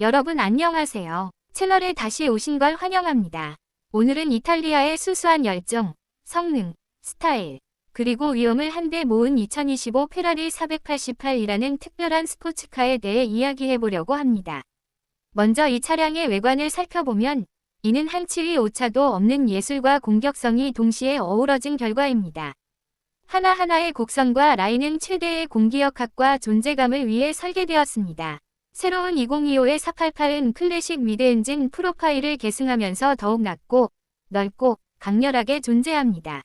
여러분 안녕하세요. 채널에 다시 오신 걸 환영합니다. 오늘은 이탈리아의 수수한 열정, 성능, 스타일, 그리고 위험을 한데 모은 2025 페라리 488이라는 특별한 스포츠카에 대해 이야기해 보려고 합니다. 먼저 이 차량의 외관을 살펴보면 이는 한치의 오차도 없는 예술과 공격성이 동시에 어우러진 결과입니다. 하나하나의 곡선과 라인은 최대의 공기역학과 존재감을 위해 설계되었습니다. 새로운 2025의 488은 클래식 미드엔진 프로파일을 계승하면서 더욱 낮고 넓고 강렬하게 존재합니다.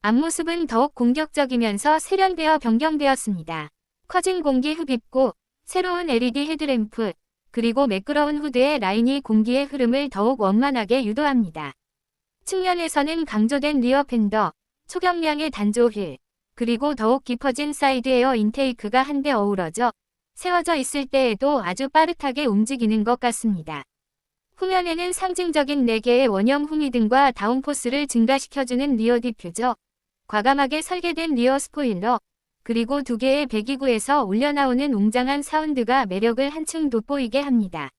앞모습은 더욱 공격적이면서 세련되어 변경되었습니다. 커진 공기 흡입구, 새로운 LED 헤드램프, 그리고 매끄러운 후드의 라인이 공기의 흐름을 더욱 원만하게 유도합니다. 측면에서는 강조된 리어 팬더, 초경량의 단조 휠, 그리고 더욱 깊어진 사이드 에어 인테이크가 한데 어우러져 세워져 있을 때에도 아주 빠릿하게 움직이는 것 같습니다. 후면에는 상징적인 4개의 원형 후미등과 다운포스를 증가시켜주는 리어 디퓨저, 과감하게 설계된 리어 스포일러, 그리고 두 개의 배기구에서 울려나오는 웅장한 사운드가 매력을 한층 돋보이게 합니다.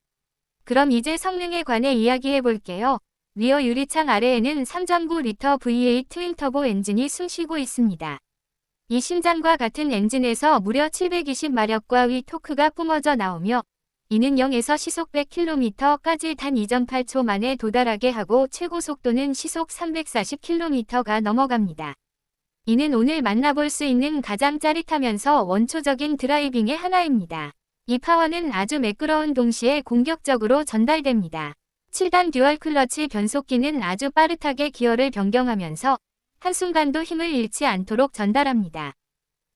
그럼 이제 성능에 관해 이야기해 볼게요. 리어 유리창 아래에는 3.9리터 V8 트윈 터보 엔진이 숨쉬고 있습니다. 이 심장과 같은 엔진에서 무려 720마력과 위 토크가 뿜어져 나오며 이는 0에서 시속 100km까지 단 2.8초 만에 도달하게 하고 최고 속도는 시속 340km가 넘어갑니다. 이는 오늘 만나볼 수 있는 가장 짜릿하면서 원초적인 드라이빙의 하나입니다. 이 파워는 아주 매끄러운 동시에 공격적으로 전달됩니다. 7단 듀얼 클러치 변속기는 아주 빠릿하게 기어를 변경하면서 한순간도 힘을 잃지 않도록 전달합니다.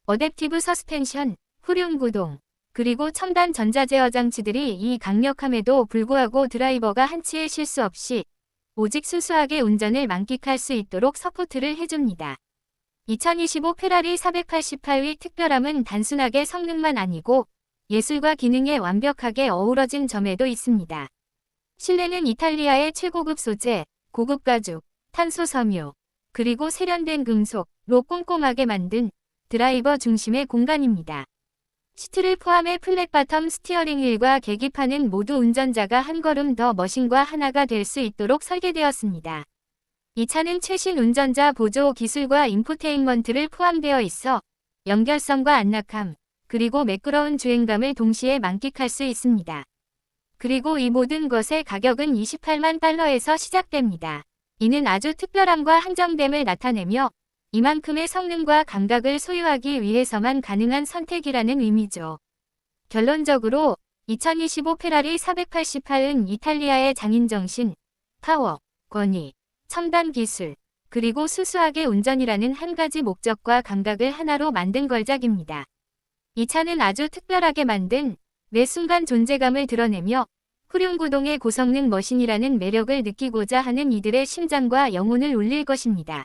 어댑티브 서스펜션, 후륜 구동, 그리고 첨단 전자제어 장치들이 이 강력함에도 불구하고 드라이버가 한치의 실수 없이 오직 순수하게 운전을 만끽할 수 있도록 서포트를 해줍니다. 2025 페라리 488의 특별함은 단순하게 성능만 아니고 예술과 기능에 완벽하게 어우러진 점에도 있습니다. 실내는 이탈리아의 최고급 소재, 고급 가죽, 탄소 섬유, 그리고 세련된 금속로 꼼꼼하게 만든 드라이버 중심의 공간입니다. 시트를 포함해 플랫바텀 스티어링 휠과 계기판은 모두 운전자가 한 걸음 더 머신과 하나가 될 수 있도록 설계되었습니다. 이 차는 최신 운전자 보조 기술과 인포테인먼트를 포함되어 있어 연결성과 안락함, 그리고 매끄러운 주행감을 동시에 만끽할 수 있습니다. 그리고 이 모든 것의 가격은 28만 달러에서 시작됩니다. 이는 아주 특별함과 한정됨을 나타내며 이만큼의 성능과 감각을 소유하기 위해서만 가능한 선택이라는 의미죠. 결론적으로 2025 페라리 488은 이탈리아의 장인정신, 파워, 권위, 첨단 기술, 그리고 수수하게 운전이라는 한 가지 목적과 감각을 하나로 만든 걸작입니다. 이 차는 아주 특별하게 만든 매 순간 존재감을 드러내며 후륜구동의 고성능 머신이라는 매력을 느끼고자 하는 이들의 심장과 영혼을 울릴 것입니다.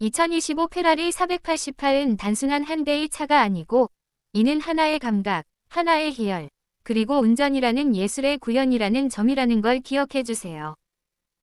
2025 페라리 488은 단순한 한 대의 차가 아니고 이는 하나의 감각, 하나의 희열, 그리고 운전이라는 예술의 구현이라는 점이라는 걸 기억해 주세요.